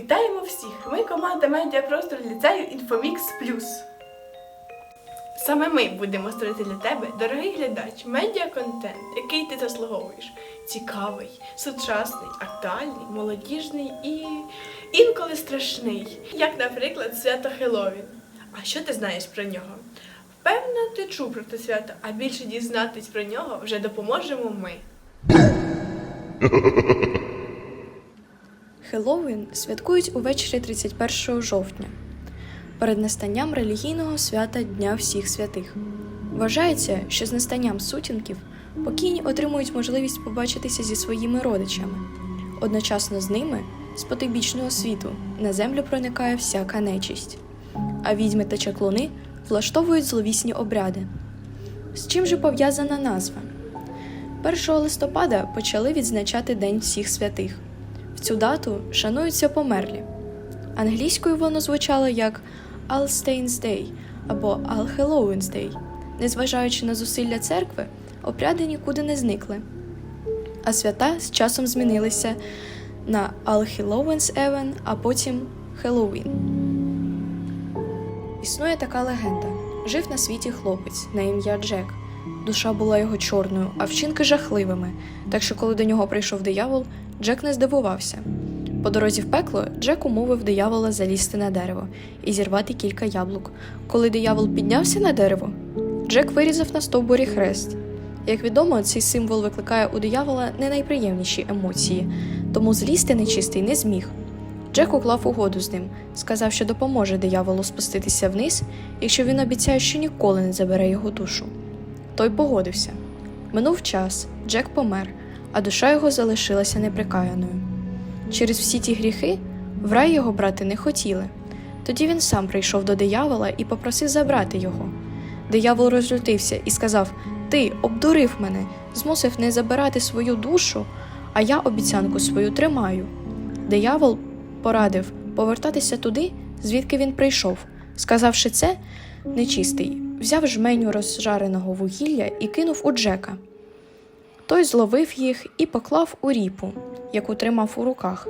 Вітаємо всіх! Ми команда медіапростору ліцею Інфомікс Плюс. Саме ми будемо створити для тебе, дорогий глядач, медіаконтент, який ти заслуговуєш. Цікавий, сучасний, актуальний, молодіжний і інколи страшний, як, наприклад, свято Хеллоуін. А що ти знаєш про нього? Впевнено, ти чув про це свято, а більше дізнатись про нього вже допоможемо ми. Хеллоуін святкують увечері 31 жовтня перед настанням релігійного свята Дня всіх святих. Вважається, що з настанням сутінків покійні отримують можливість побачитися зі своїми родичами. Одночасно з ними, з потойбічного світу, на землю проникає всяка нечисть, а відьми та чаклуни влаштовують зловісні обряди. З чим же пов'язана назва? 1 листопада почали відзначати День всіх святих. Цю дату шануються померлі. Англійською воно звучало як All Saints Day або All Halloweens Day. Незважаючи на зусилля церкви, обряди нікуди не зникли. А свята з часом змінилися на All Halloweens Even, а потім Halloween. Існує така легенда: жив на світі хлопець на ім'я Джек. Душа була його чорною, а вчинки жахливими. Так що, коли до нього прийшов диявол, Джек не здивувався. По дорозі в пекло Джек умовив диявола залізти на дерево і зірвати кілька яблук. Коли диявол піднявся на дерево, Джек вирізав на стовбурі хрест. Як відомо, цей символ викликає у диявола не найприємніші емоції, тому злізти нечистий не зміг. Джек уклав угоду з ним, сказав, що допоможе дияволу спуститися вниз, якщо він обіцяє, що ніколи не забере його душу. Той погодився. Минув час, Джек помер, а душа його залишилася неприкаяною. Через всі ті гріхи в рай його брати не хотіли. Тоді він сам прийшов до диявола і попросив забрати його. Диявол розлютився і сказав: Ти обдурив мене, змусив не забирати свою душу, а я обіцянку свою тримаю. Диявол порадив повертатися туди, звідки він прийшов. Сказавши це, нечистий взяв жменю розжареного вугілля і кинув у Джека. Той зловив їх і поклав у ріпу, яку тримав у руках.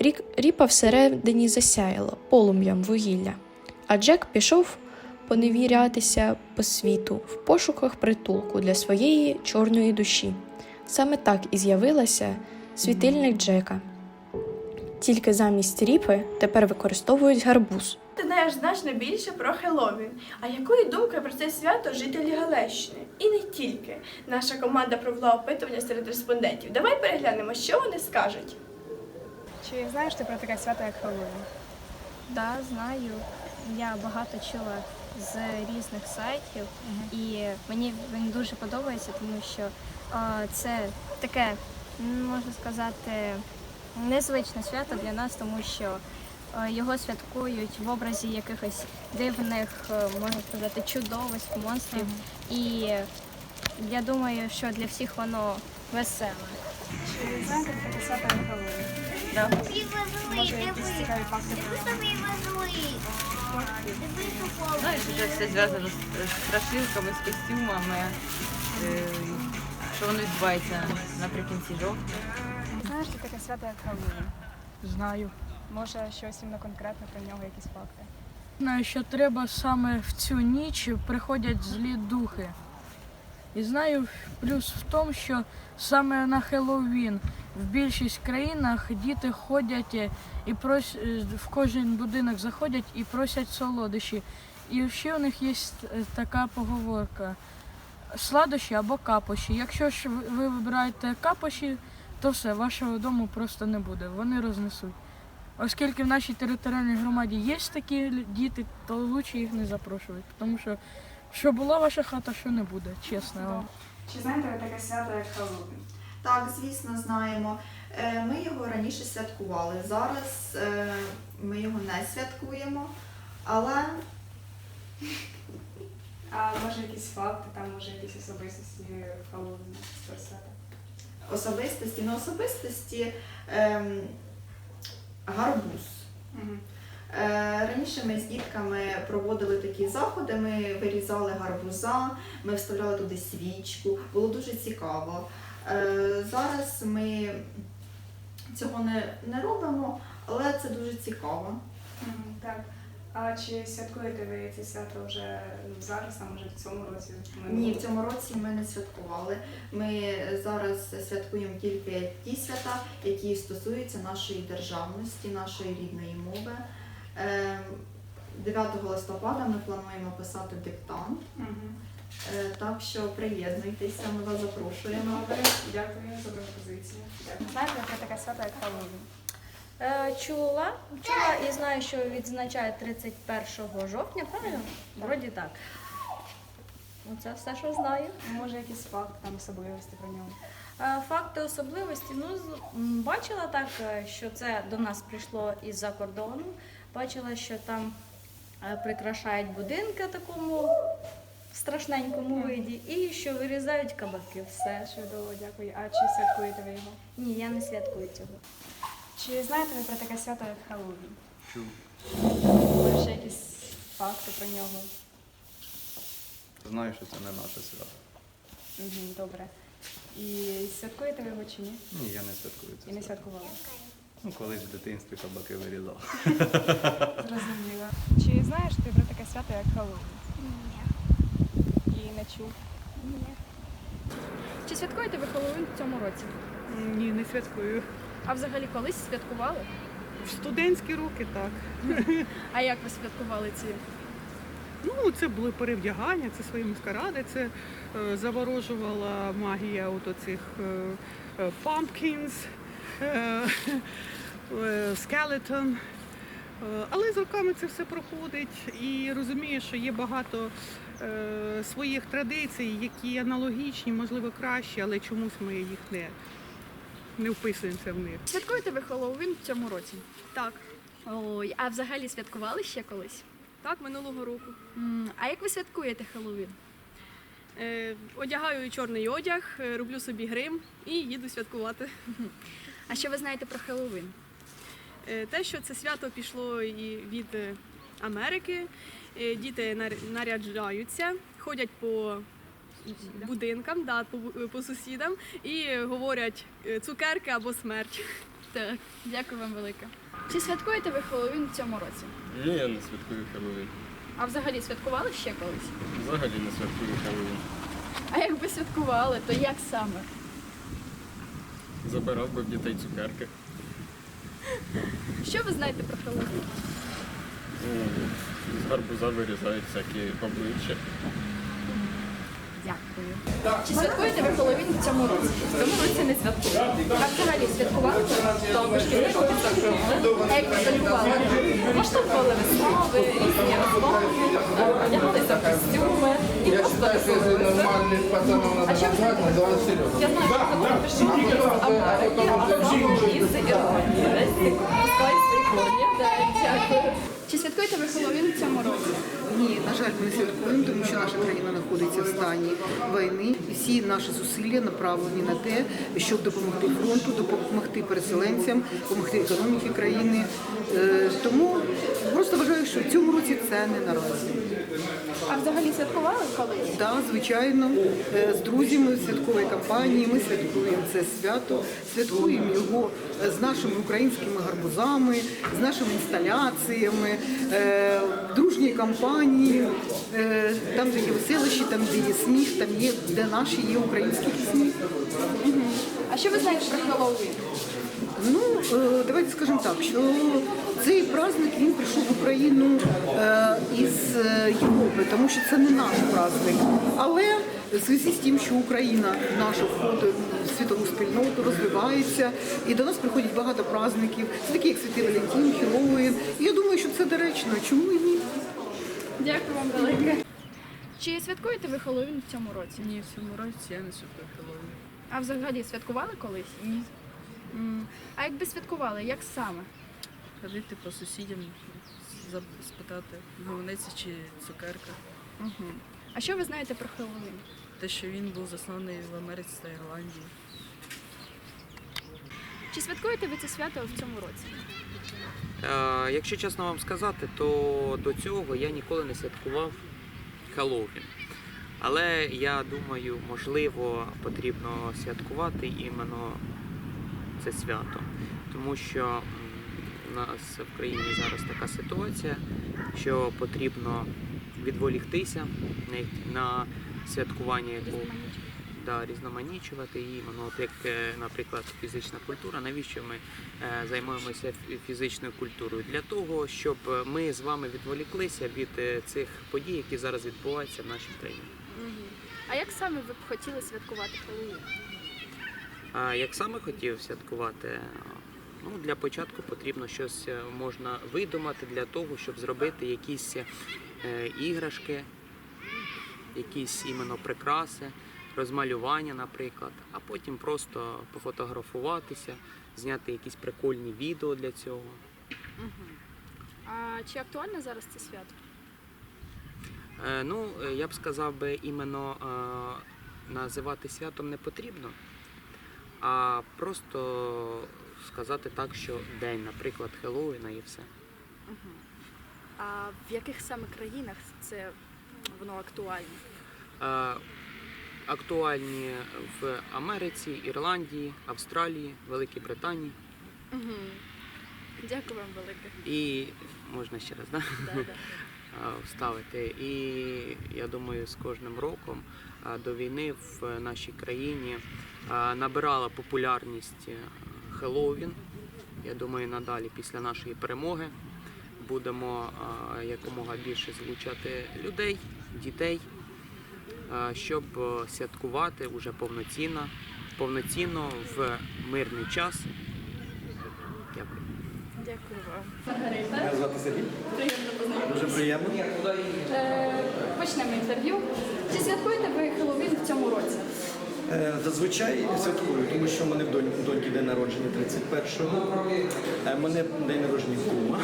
Рік, ріпа всередині засяяла полум'ям вугілля, а Джек пішов поневірятися по світу в пошуках притулку для своєї чорної душі. Саме так і з'явилася світильник Джека. Тільки замість ріпи тепер використовують гарбуз. Ти знаєш значно більше про Хеллоуін. А якої думки про це свято жителі Галещини? І не тільки. Наша команда провела опитування серед респондентів. Давай переглянемо, що вони скажуть. Чи знаєш ти про таке свято, як Хеллоуін? Да, знаю. Я багато чула з різних сайтів, і мені він дуже подобається, тому що а, це таке, можна сказати, незвичне свято для нас, тому що його святкують в образі якихось дивних, е, можна сказати, чудовиськ, монстрів. І я думаю, що для всіх воно веселе. Чи знаєте про таке свято, як Може, якісь цікаві факти про нього? Знаєш, це все зв'язано з страшилками, з костюмами. Е, Що воно відбувається наприкінці жовтня. Знаєш ти таке свято, як Хеллоуін? Знаю. Може, щось іменно конкретно про нього, якісь факти? Знаю, що треба саме в цю ніч приходять злі духи. І знаю плюс в тому, що саме на Хеллоуін в більшість країнах діти ходять і прос... е, в кожен будинок заходять і просять солодощі. І ще у них є е, така поговорка: сладощі або капощі. Якщо ж ви вибираєте капощі, то все, вашого дому просто не буде. Вони рознесуть. Оскільки в нашій територіальній громаді є такі діти, то краще їх не запрошувати. Тому що що була ваша хата, що не буде, чесно. вам. Чи знаєте ви таке свято, як Хеллоуін? Так, звісно, знаємо. Е, Ми його раніше святкували. Зараз е, ми його не святкуємо, але А може якісь факти, там може якісь особистості Хеллоуіна свята? Особистості, на особистості ем, гарбуз. Мгм. Е, Раніше ми з дітками проводили такі заходи, ми вирізали гарбуза, ми вставляли туди свічку, було дуже цікаво. Е, Зараз ми цього не, не робимо, але це дуже цікаво. Так. А чи святкуєте ви це свято вже ну, зараз, а може в цьому році? Ні, в цьому році ми не святкували. Ми зараз святкуємо тільки ті свята, які стосуються нашої державності, нашої рідної мови. Е, 9 листопада ми плануємо писати диктант, е, так що приєднуйтеся, ми вас запрошуємо. Дякую за пропозицію. Знаєте про таке свято, як Хеллоуін? Е, чула, чула і знаю, що відзначає 31 жовтня, правильно? Вроді так. Оце все, що знаю. Може, якийсь факт, там особливості про нього. Е, Факти особливості. Ну, бачила так, е, що це до нас прийшло із-за кордону. Бачила, що там прикрашають будинки в такому страшненькому виді, і що вирізають кабаки. Все. Чудово, дякую. А чи святкуєте ви його? Ні, я не святкую цього. Чи знаєте ви про таке свято, як Хеллоуін? Чув. Може, ще якісь факти про нього? Знаю, що це не наше свято. Угу, добре. І святкуєте ви його чи ні? Ні, я не святкую це. І не свято. святкували? Ну, колись в дитинстві кабаки вирізав. Зрозуміло. Чи знаєш ти про таке свято, як Хеллоуін? Ні. І не чув? Ні. Чи святкуєте ви Хеллоуін в цьому році? Ні, не святкую. А взагалі колись святкували? В студентські роки так. А як ви святкували ці? Ну, це були перевдягання, це свої маскаради, це е, заворожувала магія от оцих е, е, pumpkins, е, е. Е, Але з роками це все проходить і розумієш, що є багато е, своїх традицій, які аналогічні, можливо, кращі, але чомусь ми їх не, не вписуємося в них. Святкуєте ви Хеллоуін в цьому році? Так, Ой, а взагалі святкували ще колись? так, минулого року. М, А як ви святкуєте Хеллоуін? Е, одягаю чорний одяг, е, роблю собі грим і їду святкувати. А що ви знаєте про Хеллоуін? Е, те, що це свято пішло і від е, Америки, е, діти нар- наряджаються, ходять по будинкам, да, по, по сусідам і говорять е, цукерки або смерть. Так, дякую вам велике. Чи святкуєте ви Хеллоуін в цьому році? Ні, я не святкую Хеллоуін. А взагалі святкували ще колись? Взагалі не святкую Хеллоуін. А якби святкували, то як саме? Забирав би в дітей цукерки. Що ви знаєте про Хеллоуін? Ну, З гарбуза вирізають всякі обличчя. Дякую. Чи святкуєте ви Хеллоуін в цьому році? В цьому році не святкую. А взагалі святкували? Тому шкільний роки святкували. А як ви святкували? Влаштовували вистави, різні розлоги, одягалися в костюми і просто веселилися. А що ви знаєте? Я знаю, що ви пішов з Америки, а саме із Ірландії. Десь пускали свої корні. Дякую. Чи святкуєте ви Хеллоуін в цьому році? Ні, на жаль, ми не святкуємо, тому що наша країна знаходиться в стані війни. Всі наші зусилля направлені на те, щоб допомогти фронту, допомогти переселенцям, допомогти економіці країни. Е, Тому це не наразі. А взагалі святкували колись? Так, звичайно, е, з друзями в святковій кампанії ми святкуємо це свято, святкуємо його е, з нашими українськими гарбузами, з нашими інсталяціями, е, в дружній кампанії, е, там, де є веселощі, там, де є сміх, там є, де наші є українські пісні. А що ви знаєте про Хеллоуін? Ну, давайте скажемо так, що цей праздник він прийшов в Україну е, із е, Європи, тому що це не наш праздник. Але в зв'язку з тим, що Україна наша входить в світову спільноту, розвивається, і до нас приходять багато праздників, це такі як Святий Валентин, Хеллоуін. І я думаю, що це доречно. Чому і ні? Дякую вам велике. Чи святкуєте ви Хеллоуін в цьому році? Ні, в цьому році я не святкую Хеллоуін. А взагалі святкували колись? Ні. А якби святкували, як саме? Ходити по сусідям, за- спитати, гавнеці чи цукерка. Угу. А що ви знаєте про Хеллоуін? Те, що він був заснований в Америці та Ірландії. Чи святкуєте ви це свято в цьому році? Е, якщо чесно вам сказати, то до цього я ніколи не святкував Хеллоуін. Але я думаю, можливо, потрібно святкувати іменно це свято. Тому що нас в країні зараз така ситуація, що потрібно відволіктися на, святкування якого да, різноманічувати її. От як, е, наприклад, фізична культура, навіщо ми е, займаємося фізичною культурою? Для того, щоб ми з вами відволіклися від е, цих подій, які зараз відбуваються в нашій країні. А як саме ви б хотіли святкувати Хеллоуін? А як саме хотів святкувати? Ну, для початку потрібно щось е, можна видумати для того, щоб зробити якісь е, іграшки, якісь іменно прикраси, розмалювання, наприклад, а потім просто пофотографуватися, зняти якісь прикольні відео для цього. А чи актуальне зараз це свято? Е, Ну, е, я б сказав би, іменно е, називати святом не потрібно, а просто сказати так, що день, наприклад, Хеллоуіна і все. А в яких саме країнах це воно актуальне? Е, Актуальні в Америці, Ірландії, Австралії, Великій Британії. Угу. Дякую вам велике. І можна ще раз, да? Да, да. вставити. І я думаю, з кожним роком до війни в нашій країні набирала популярність Хеллоуін. Я думаю, надалі після нашої перемоги будемо якомога більше залучати людей, дітей, щоб святкувати уже повноцінно, повноцінно в мирний час. Дякую. Дякую вам. Мене звати Сергій. Приємно познайомитися. Дуже приємно. Е, почнемо інтерв'ю. Чи святкуєте ви Хеллоуін в цьому році? Е, Зазвичай святкую, тому що в мене в доньки, доньки день народження 31-го, е, мене день народження кума.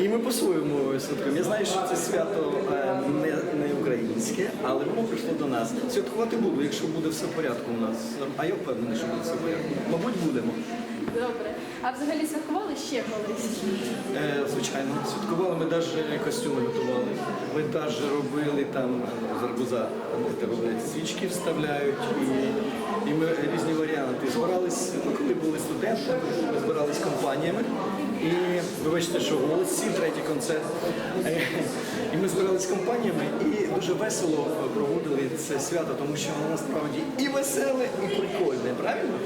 І ми по-своєму святкуємо. Я знаю, що це свято е, не, не українське, але воно прийшло до нас. Святкувати буду, якщо буде все в порядку у нас. А я впевнений, що буде все в порядку. Мабуть, будемо. Добре. А взагалі святкували ще колись? Е, Звичайно, святкували, ми навіть костюми готували. Ми навіть робили там е, з арбуза де роблять свічки вставляють і, і ми різні варіанти. Збирались, ну коли були студенти, ми збирались компаніями. І вибачте, що голосці, третій концерт. І ми збирались компаніями і дуже весело проводили це свято, тому що воно насправді і веселе, і прикольне, правильно?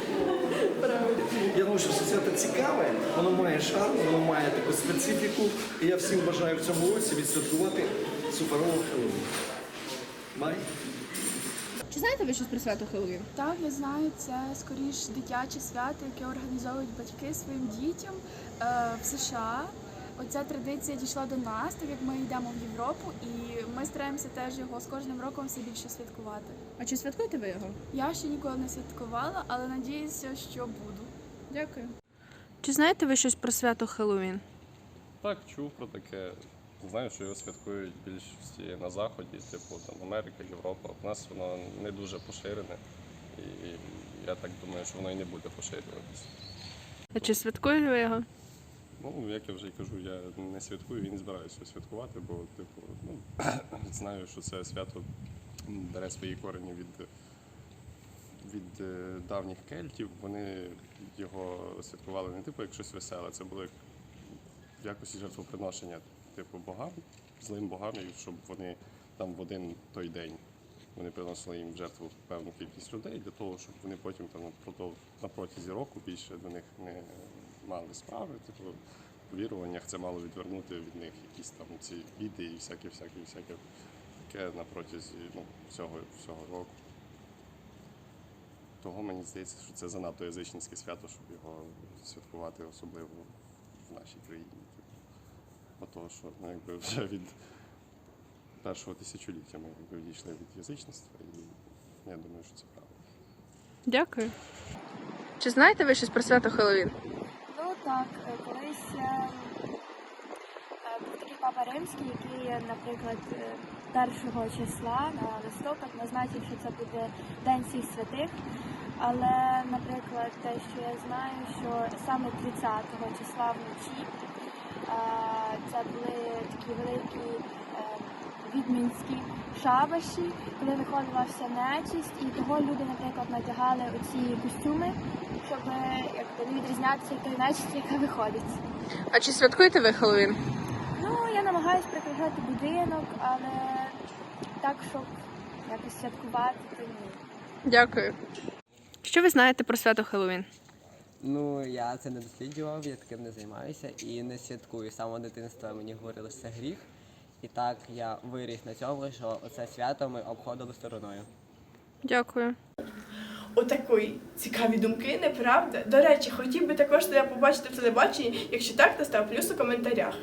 Я думаю, що це свято цікаве, воно має шарм, воно має таку специфіку. І я всім бажаю в цьому році відсвяткувати суперову Хеллоуін. Бай! Чи знаєте ви щось про свято Хеллоуін? Так, я знаю, це скоріш дитяче свято, яке організовують батьки своїм дітям е, в США. Оця традиція дійшла до нас, так як ми йдемо в Європу, і ми стараємося теж його з кожним роком все більше святкувати. А чи святкуєте ви його? Я ще ніколи не святкувала, але надіюся, що буду. Дякую. Чи знаєте ви щось про свято Хеллоуін? Так, чув про таке. Знаю, що його святкують більшості на заході, типу там Америка, Європа. У нас воно не дуже поширене, і я так думаю, що воно і не буде поширюватися. А чи святкуєте ви його? Ну, як я вже й кажу, я не святкую і не збираюся святкувати, бо типу, ну, знаю, що це свято бере свої корені від, від е, давніх кельтів. Вони його святкували не типу як щось веселе, це було як в якості жертвоприношення, типу богам, злим богам, щоб вони там в один той день вони приносили їм в жертву певну кількість людей для того, щоб вони потім там на протязі року більше до них не мали справи. Типу, в віруваннях це мало відвернути від них якісь там ці біди і всяке, всяке, всяке таке на протязі ну, всього, всього року. Того мені здається, що це занадто язичницьке свято, щоб його святкувати особливо в нашій країні. Того, що ну, якби вже від першого тисячоліття ми якби відійшли від язичництва, і я думаю, що це правда. Дякую. Чи знаєте ви щось про свято Хеллоуін? Ну так, е, колись е, е, був такий папа римський, який, е, наприклад, е, першого числа на листопад назначив, що це буде День всіх святих. Але, наприклад, те, що я знаю, що саме 30-го числа вночі е, це були такі великі е, відмінські шабаші, коли виходила вся нечисть, і того люди, наприклад, надягали оці костюми, щоб е, як то, не відрізнятися від тої нечисті, яка виходить. А чи святкуєте ви Хеллоуін? Ну, я намагаюся прикрашати будинок, але так, щоб якось святкувати, то ні. Дякую. Що ви знаєте про свято Хеллоуін? Ну, я це не досліджував, я таким не займаюся і не святкую. З самого дитинства мені говорили, що це гріх. І так я виріс на цьому, що оце свято ми обходили стороною. Дякую. Отакої цікаві думки, неправда? До речі, хотів би також тебе побачити в телебаченні. Якщо так, то став плюс у коментарях.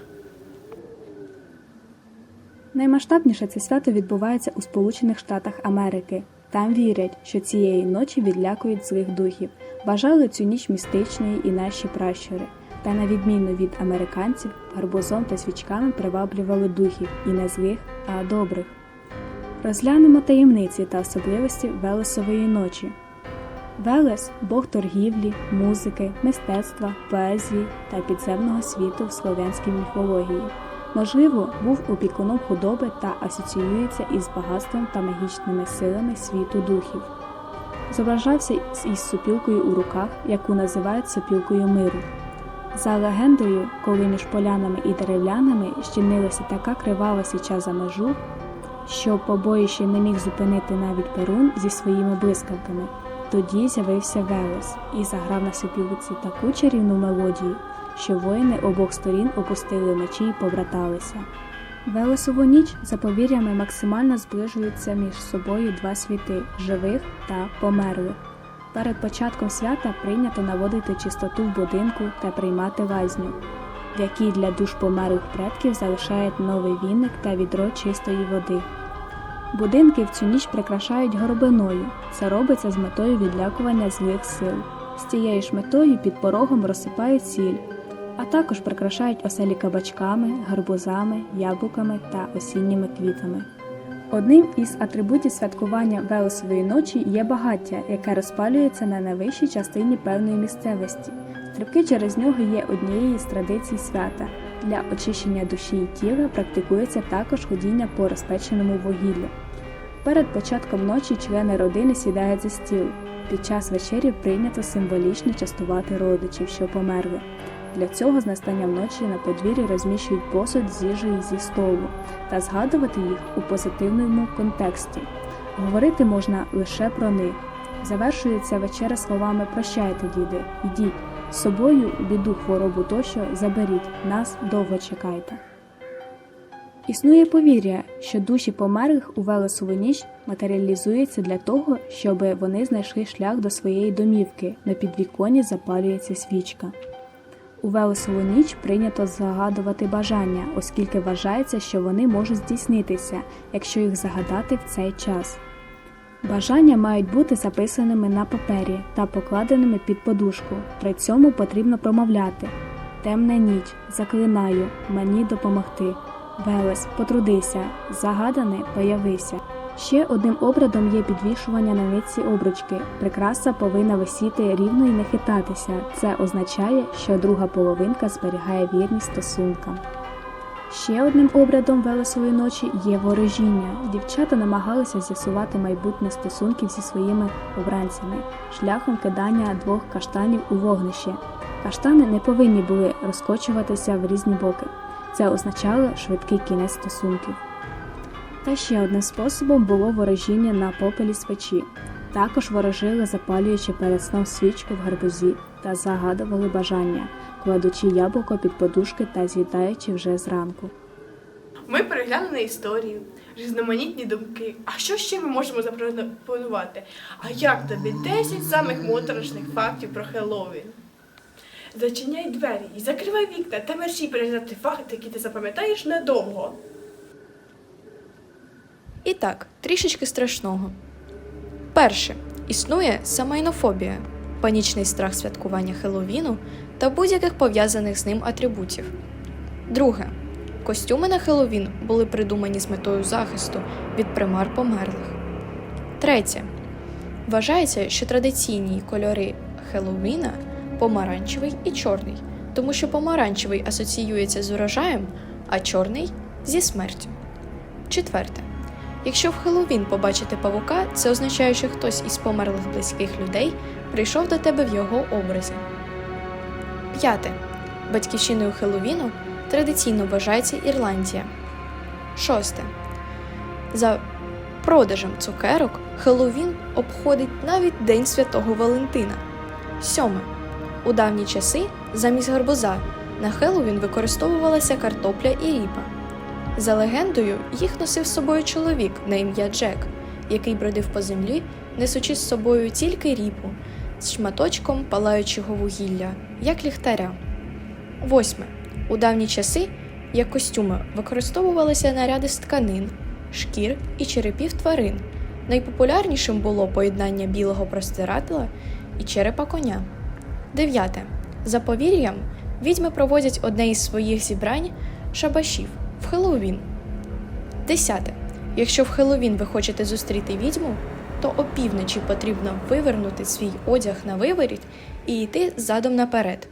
Наймасштабніше це свято відбувається у Сполучених Штатах Америки. Там вірять, що цієї ночі відлякують злих духів. Бажали цю ніч містичною і наші пращури. Та на відміну від американців, гарбузом та свічками приваблювали духів і не злих, а добрих. Розглянемо таємниці та особливості Велесової ночі. Велес Бог торгівлі, музики, мистецтва, поезії та підземного світу в слов'янській міфології. Можливо, був опікуном худоби та асоціюється із багатством та магічними силами світу духів. Зображався із сопілкою у руках, яку називають сопілкою миру. За легендою, коли між полянами і деревлянами щинилася така кривава січа за межу, що побоїще не міг зупинити навіть перун зі своїми блискавками. Тоді з'явився Велес і заграв на сопілці таку чарівну мелодію, що воїни обох сторін опустили мечі й побраталися. Велесову ніч за повір'ями максимально зближуються між собою два світи живих та померлих. Перед початком свята прийнято наводити чистоту в будинку та приймати лазню, в якій для душ померлих предків залишають новий віник та відро чистої води. Будинки в цю ніч прикрашають горобиною. Це робиться з метою відлякування злих сил. З цією ж метою під порогом розсипають сіль, а також прикрашають оселі кабачками, гарбузами, яблуками та осінніми квітами. Одним із атрибутів святкування Велесової ночі є багаття, яке розпалюється на найвищій частині певної місцевості. Стрибки через нього є однією з традицій свята. Для очищення душі і тіла практикується також ходіння по розпеченому вугіллю. Перед початком ночі члени родини сідають за стіл. Під час вечері прийнято символічно частувати родичів, що померли. Для цього з настанням ночі на подвір'ї розміщують посуд з їжею зі столу та згадувати їх у позитивному контексті. Говорити можна лише про них. Завершується вечеря словами Прощайте, діди, ідіть з собою біду, хворобу тощо заберіть, нас довго чекайте. Існує повір'я, що душі померлих у Велесову ніч матеріалізуються для того, щоб вони знайшли шлях до своєї домівки, на підвіконні запалюється свічка. У Велесову ніч прийнято загадувати бажання, оскільки вважається, що вони можуть здійснитися, якщо їх загадати в цей час. Бажання мають бути записаними на папері та покладеними під подушку. При цьому потрібно промовляти Темна ніч, заклинаю, мені допомогти. Велес, потрудися, загадане, появися. Ще одним обрядом є підвішування на нитці обручки. Прикраса повинна висіти рівно і не хитатися. Це означає, що друга половинка зберігає вірність стосункам. Ще одним обрядом Велесової ночі є ворожіння. Дівчата намагалися з'ясувати майбутнє стосунків зі своїми обранцями шляхом кидання двох каштанів у вогнище. Каштани не повинні були розкочуватися в різні боки. Це означало швидкий кінець стосунків. Та ще одним способом було ворожіння на попелі свечі. Також ворожили, запалюючи перед сном свічку в гарбузі та загадували бажання, кладучи яблуко під подушки та з'їдаючи вже зранку. Ми переглянули історію, різноманітні думки. А що ще ми можемо запропонувати? А як тобі 10 самих моторошних фактів про Хеллоуін? Зачиняй двері і закривай вікна та мерщій переглядати факти, які ти запам'ятаєш надовго. І так, трішечки страшного. Перше. Існує самайнофобія панічний страх святкування Хеллоуіну та будь-яких пов'язаних з ним атрибутів. Друге. Костюми на Хеллоуін були придумані з метою захисту від примар померлих. Третє. Вважається, що традиційні кольори Хеллоуіна помаранчевий і чорний, тому що помаранчевий асоціюється з урожаєм, а чорний зі смертю. Четверте. Якщо в Хеллоуін побачити павука, це означає, що хтось із померлих близьких людей прийшов до тебе в його образі. П'яте. Батьківщиною Хеллоуіну традиційно вважається Ірландія. Шосте. За продажем цукерок Хеллоуін обходить навіть День Святого Валентина. Сьоме. У давні часи замість гарбуза на Хеллоуін використовувалася картопля і ріпа. За легендою, їх носив з собою чоловік на ім'я Джек, який бродив по землі, несучи з собою тільки ріпу з шматочком палаючого вугілля, як ліхтаря. Восьме. У давні часи, як костюми, використовувалися наряди з тканин, шкір і черепів тварин. Найпопулярнішим було поєднання білого простирадла і черепа коня. Дев'яте. За повір'ям, відьми проводять одне із своїх зібрань шабашів в Хеллоуін. Десяте. Якщо в Хеллоуін ви хочете зустріти відьму, то опівночі потрібно вивернути свій одяг на виворіт і йти задом наперед.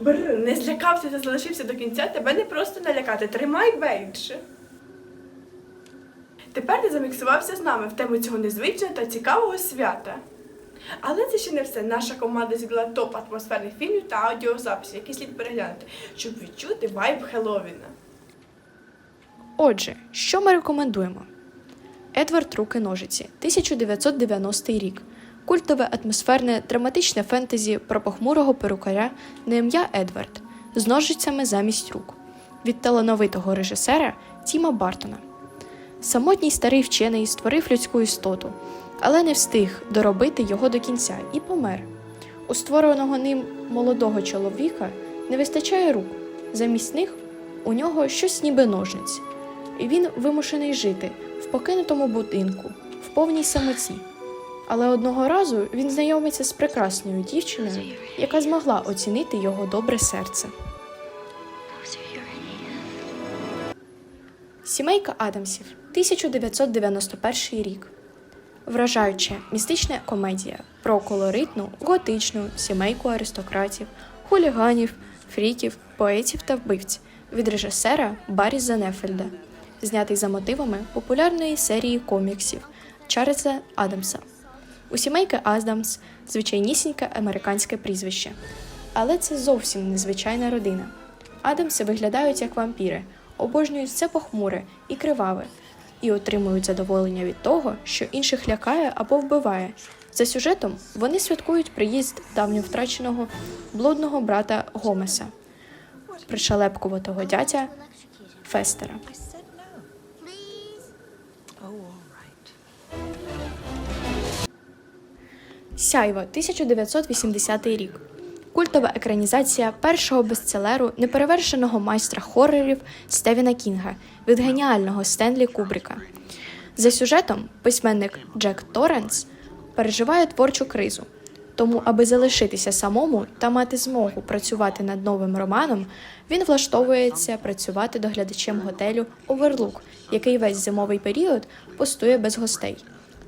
Бр, не злякався та залишився до кінця, тебе не просто налякати. Тримай бейдж. Тепер ти заміксувався з нами в тему цього незвичного та цікавого свята. Але це ще не все. Наша команда зіграла топ атмосферних фільмів та аудіозаписів, які слід переглянути, щоб відчути вайб Хеллоуіна. Отже, що ми рекомендуємо? Едвард Руки ножиці, 1990 рік. Культове атмосферне драматичне фентезі про похмурого перукаря на ім'я Едвард з ножицями замість рук від талановитого режисера Тіма Бартона. Самотній старий вчений створив людську істоту, але не встиг доробити його до кінця і помер. У створеного ним молодого чоловіка не вистачає рук. Замість них у нього щось ніби ножниць, і він вимушений жити в покинутому будинку, в повній самоті. Але одного разу він знайомиться з прекрасною дівчиною, яка змогла оцінити його добре серце. Сімейка Адамсів, 1991 рік. Вражаюча містична комедія про колоритну, готичну сімейку аристократів, хуліганів, фріків, поетів та вбивць від режисера Баррі Занефельда, знятий за мотивами популярної серії коміксів Чарльза Адамса. У сімейки Адамс звичайнісіньке американське прізвище. Але це зовсім незвичайна родина. Адамси виглядають як вампіри, обожнюють все похмуре і криваве, і отримують задоволення від того, що інших лякає або вбиває. За сюжетом вони святкують приїзд давньо втраченого блудного брата Гомеса, пришалепкуватого дятя Фестера. Сяйво, 1980 рік. Культова екранізація першого бестселеру неперевершеного майстра хорорів Стевіна Кінга від геніального Стенлі Кубріка. За сюжетом письменник Джек Торренс переживає творчу кризу. Тому, аби залишитися самому та мати змогу працювати над новим романом, він влаштовується працювати доглядачем готелю Оверлук, який весь зимовий період пустує без гостей.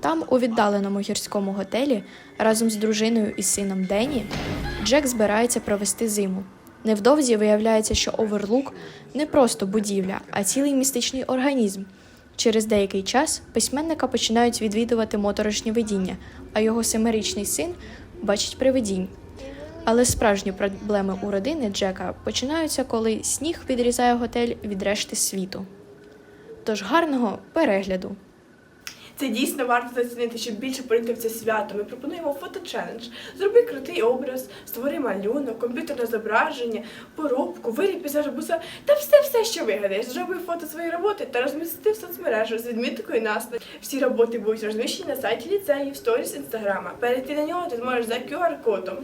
Там, у віддаленому гірському готелі, разом з дружиною і сином Дені, Джек збирається провести зиму. Невдовзі виявляється, що Оверлук не просто будівля, а цілий містичний організм. Через деякий час письменника починають відвідувати моторошні видіння, а його семирічний син бачить привидінь. Але справжні проблеми у родини Джека починаються, коли сніг відрізає готель від решти світу. Тож гарного перегляду! Це дійсно варто зацінити, щоб більше поринути в це свято. Ми пропонуємо фото-челендж. Зроби крутий образ, створи малюнок, комп'ютерне зображення, поробку, виріб із арбуза та все-все, що вигадаєш. Зроби фото своєї роботи та розмісти в соцмережах з відміткою наслід. Всі роботи будуть розміщені на сайті ліцею, сторіс інстаграма. Перейти на нього ти зможеш за QR-кодом.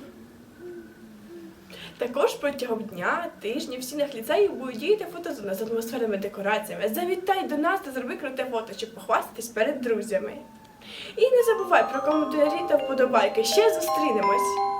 Також протягом дня, тижня в стінах ліцею будуть діяти фотозона з атмосферними декораціями. Завітай до нас та зроби круте фото, щоб похвастатись перед друзями. І не забувай про коментарі та вподобайки. Ще зустрінемось!